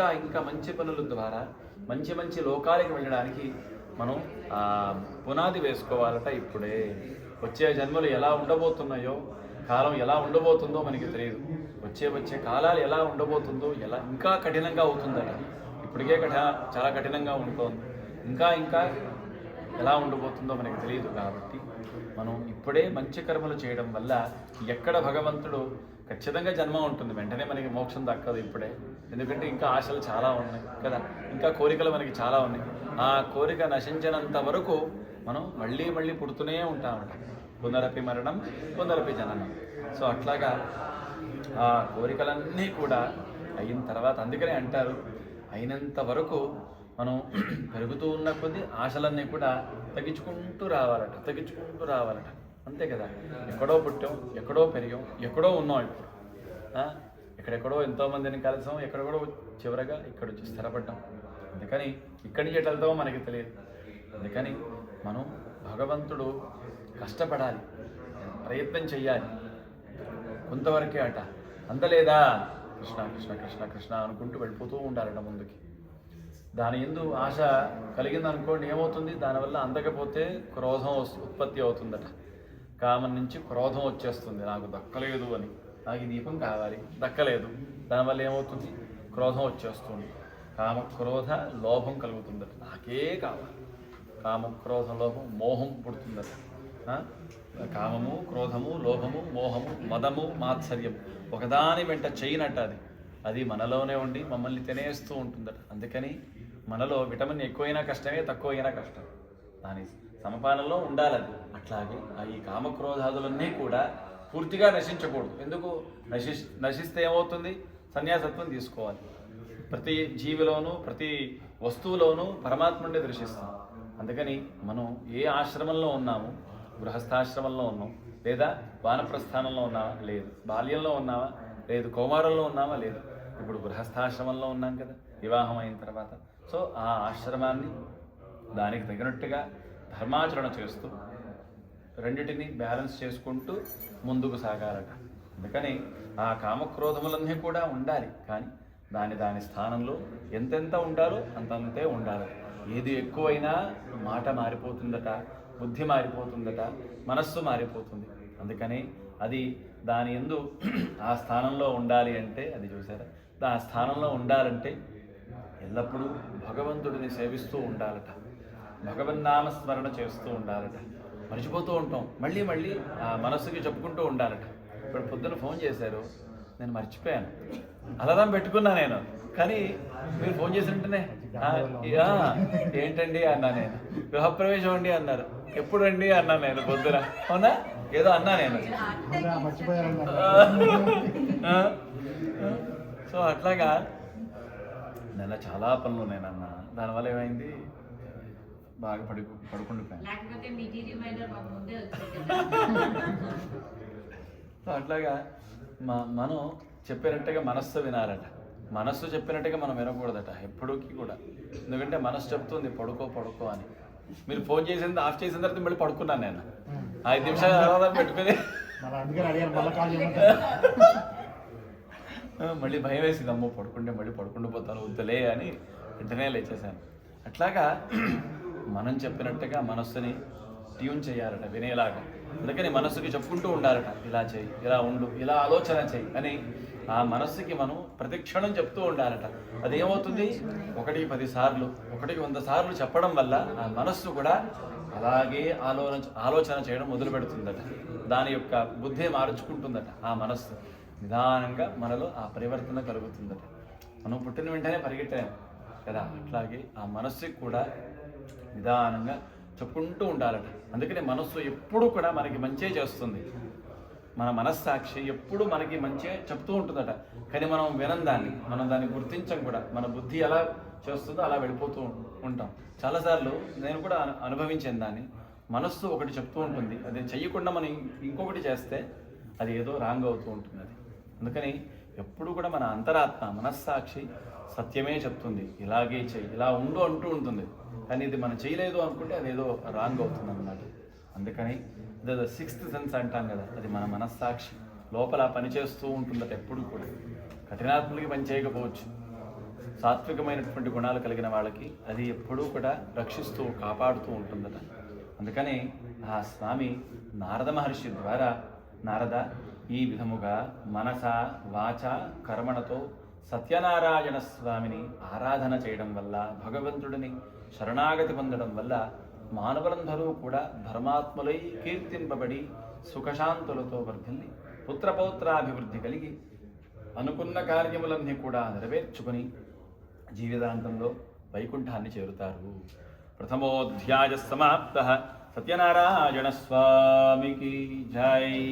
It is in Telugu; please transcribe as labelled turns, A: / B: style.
A: ఇంకా ఇంకా మంచి పనుల ద్వారా మంచి మంచి లోకాలకి వెళ్ళడానికి మనం పునాది వేసుకోవాలట ఇప్పుడే. వచ్చే జన్మలు ఎలా ఉండబోతున్నాయో కాలం ఎలా ఉండబోతుందో మనకి తెలియదు. వచ్చే వచ్చే కాలాలు ఎలా ఉండబోతుందో ఎలా ఇంకా కఠినంగా అవుతుందట. ఇప్పటికే కఠ చాలా కఠినంగా ఉంటుంది. ఇంకా ఇంకా ఎలా ఉండబోతుందో మనకి తెలియదు కాబట్టి మనం ఇప్పుడే మంచి కర్మలు చేయడం వల్ల ఎక్కడ భగవంతుడు ఖచ్చితంగా జన్మ ఉంటుంది. వెంటనే మనకి మోక్షం దక్కదు ఇప్పుడే. ఎందుకంటే ఇంకా ఆశలు చాలా ఉన్నాయి కదా. ఇంకా కోరికలు మనకి చాలా ఉన్నాయి. ఆ కోరిక నశించినంత వరకు మనం మళ్ళీ మళ్ళీ పుడుతూనే ఉంటామట పునరపి మరణం పునరపి జననం. సో అట్లాగా ఆ కోరికలన్నీ కూడా అయిన తర్వాత అందుకనే అంటారు అయినంత వరకు మనం పెరుగుతూ ఉన్న కొద్దీ ఆశలన్నీ కూడా తగ్గించుకుంటూ రావాలట తగ్గించుకుంటూ రావాలట. అంతే కదా? ఎక్కడో పుట్టాం ఎక్కడో పెరిగాం ఎక్కడో ఉన్నాం ఇప్పుడు. ఎక్కడెక్కడో ఎంతోమందిని కలిసాం ఎక్కడెక్కడో చివరగా ఇక్కడ వచ్చి స్థిరపడ్డాం. అందుకని ఇక్కడి నుంచి ఎటు వెళ్తామో మనకి తెలియదు. అందుకని మనం భగవంతుడు కష్టపడాలి ప్రయత్నం చెయ్యాలి. కొంతవరకే అట. అంతలేదా కృష్ణ కృష్ణ కృష్ణ కృష్ణ అనుకుంటూ వెళ్ళిపోతూ ఉండాలట ముందుకి. దాని ఎందు ఆశ కలిగింది అనుకోండి ఏమవుతుంది దానివల్ల అందకపోతే క్రోధం వస్తు- ఉత్పత్తి అవుతుందట. కామం నుంచి క్రోధం వచ్చేస్తుంది. నాకు దక్కలేదు అని. నాకు దీపం కావాలి. దక్కలేదు. దానివల్ల ఏమవుతుంది? క్రోధం వచ్చేస్తుంది. కామ క్రోధ లోభం కలుగుతుందట. నాకే కావాలి. కామ క్రోధ లోభం మోహం పుడుతుందట. కామము క్రోధము లోభము మోహము మదము మాత్సర్యం. ఒకదాని వెంట చేయనట్ట అది. అది మనలోనే ఉండి మమ్మల్ని తినేస్తూ ఉంటుందట. అందుకని మనలో విటమిన్ ఎక్కువైనా కష్టమే తక్కువైనా కష్టం. దాని సమపాలనలో ఉండాలి అట్లాగే ఆ ఈ కామక్రోధాదులన్నీ కూడా పూర్తిగా నశించకూడదు. ఎందుకు? నశి నశిస్తే ఏమవుతుంది? సన్యాసత్వం తీసుకోవాలి. ప్రతి జీవిలోనూ ప్రతి వస్తువులోనూ పరమాత్ముడిని దర్శిస్తాం. అందుకని మనం ఏ ఆశ్రమంలో ఉన్నాము? గృహస్థాశ్రమంలో ఉన్నాం. లేదా వానప్రస్థానంలో ఉన్నావా? లేదు. బాల్యంలో ఉన్నావా? లేదు. కౌమారంలో ఉన్నావా? లేదు. ఇప్పుడు గృహస్థాశ్రమంలో ఉన్నాం కదా. వివాహం అయిన తర్వాత సో ఆ ఆశ్రమాన్ని దానికి తగినట్టుగా ధర్మాచరణ చేస్తూ రెండిటిని బ్యాలెన్స్ చేసుకుంటూ ముందుకు సాగాలట. అందుకని ఆ కామక్రోధములన్నీ కూడా ఉండాలి. కానీ దాని దాని స్థానంలో ఎంతెంత ఉండాలో అంతంతే ఉండాలి. ఏది ఎక్కువైనా మాట మారిపోతుందట బుద్ధి మారిపోతుందట మనస్సు మారిపోతుంది. అందుకని అది దాని ఎందు ఆ స్థానంలో ఉండాలి అంటే అది చూసారా? ఆ స్థానంలో ఉండాలంటే ఎల్లప్పుడూ భగవంతుడిని సేవిస్తూ ఉండాలట. భగవన్నామ స్మరణ చేస్తూ ఉండాలట. మర్చిపోతూ ఉంటాం. మళ్ళీ మళ్ళీ ఆ మనస్సుకి చెప్పుకుంటూ ఉండాలట. ఇప్పుడు పొద్దున ఫోన్ చేశారు. నేను మర్చిపోయాను. అలారం పెట్టుకున్నా నేను. కానీ మీరు ఫోన్ చేసి ఉంటేనే "ఆ, ఆ, ఏంటండి? అన్నా నేను. గృహప్రవేశం అండి అన్నారు. ఎప్పుడు అండి అన్నా నేను పొద్దున. అవునా? ఏదో అన్నా నేను. సో అట్లాగా నెల చాలా పనులు నేనన్నా దానివల్ల ఏమైంది? బాగా పడి పడుకుండిపోయాను అట్లాగా మా మనం చెప్పినట్టుగా మనస్సు వినాలట. మనస్సు చెప్పినట్టుగా మనం వినకూడదట ఎప్పుడూకి కూడా. ఎందుకంటే మనస్సు చెప్తుంది పడుకో పడుకో అని. మీరు ఫోన్ చేసిన ఆఫ్ చేసిన తర్వాత మళ్ళీ పడుకున్నాను నేను. ఐదు నిమిషాలు తర్వాత పెట్టుకుని
B: మరి అందుకని అడిగారు మళ్ళీ
A: భయం వేసింది అమ్మో పడుకుంటే మళ్ళీ పడుకుంటూ పోతాను వద్దులే అని వెంటనే లేచేశాను. అట్లాగా మనం చెప్పినట్టుగా మనస్సుని ట్యూన్ చేయాలట వినేలాగా. అందుకని మనస్సుకి చెప్పుకుంటూ ఉండాలట ఇలా చేయి ఇలా ఉండు ఇలా ఆలోచన చేయి అని ఆ మనస్సుకి మనం ప్రతిక్షణం చెప్తూ ఉండాలట. అదేమవుతుంది? ఒకటి పది సార్లు ఒకటికి వంద సార్లు చెప్పడం వల్ల ఆ మనస్సు కూడా అలాగే ఆలోచన ఆలోచన చేయడం మొదలు పెడుతుందట దాని యొక్క బుద్ధి మార్చుకుంటుందట ఆ మనస్సు. నిదానంగా మనలో ఆ పరివర్తన కలుగుతుందట. మనం పుట్టిన వెంటనే పరిగెట్టాము కదా? అట్లాగే ఆ మనస్సుకి కూడా నిదానంగా చెప్పుకుంటూ ఉండాలట. అందుకనే మనస్సు ఎప్పుడు కూడా మనకి మంచే చేస్తుంది. మన మనస్సాక్షి ఎప్పుడు మనకి మంచే చెప్తూ ఉంటుందట. కానీ మనం వినం దాన్ని. మనం దాన్ని గుర్తించం కూడా. మన బుద్ధి ఎలా చేస్తుందో అలా వెళ్ళిపోతూ ఉంటాం. చాలాసార్లు నేను కూడా అనుభవించాను దాన్ని. మనస్సు ఒకటి చెప్తూ ఉంటుంది. అది చెయ్యకుండా మనం ఇంకొకటి చేస్తే అది ఏదో రాంగ్ అవుతూ ఉంటుంది అది. అందుకని ఎప్పుడు కూడా మన అంతరాత్మ మనస్సాక్షి సత్యమే చెప్తుంది. ఇలాగే చెయ్యి ఇలా ఉండు అంటూ ఉంటుంది. కానీ ఇది మనం చేయలేదు అనుకుంటే అది ఏదో రాంగ్ అవుతుంది అన్నమాట అందుకని ఇదేదో సిక్స్త్ సెన్స్ అంటాం కదా అది మన మనస్సాక్షి. లోపల పనిచేస్తూ ఉంటుందట ఎప్పుడు కూడా. కఠినాత్మలకి పని చేయకపోవచ్చు. సాత్వికమైనటువంటి గుణాలు కలిగిన వాళ్ళకి అది ఎప్పుడూ కూడా రక్షిస్తూ కాపాడుతూ ఉంటుందట. అందుకని ఆ స్వామి నారద మహర్షి ద్వారా నారద ఈ విధముగా మనస వాచ కర్మణతో సత్యనారాయణ స్వామిని ఆరాధన చేయడం వల్ల భగవంతుడిని శరణాగతి పొందడం వల్ల మానవులందరూ కూడా ధర్మాత్ములై కీర్తింపబడి సుఖశాంతులతో వర్ధిల్లి పుత్రపౌత్రాభివృద్ధి కలిగి అనుకున్న కార్యములన్నీ కూడా నెరవేర్చుకుని జీవితాంతంలో వైకుంఠాన్ని చేరుతారు. ప్రథమోధ్యాయ సమాప్త. సత్యనారాయణ స్వామికి జై.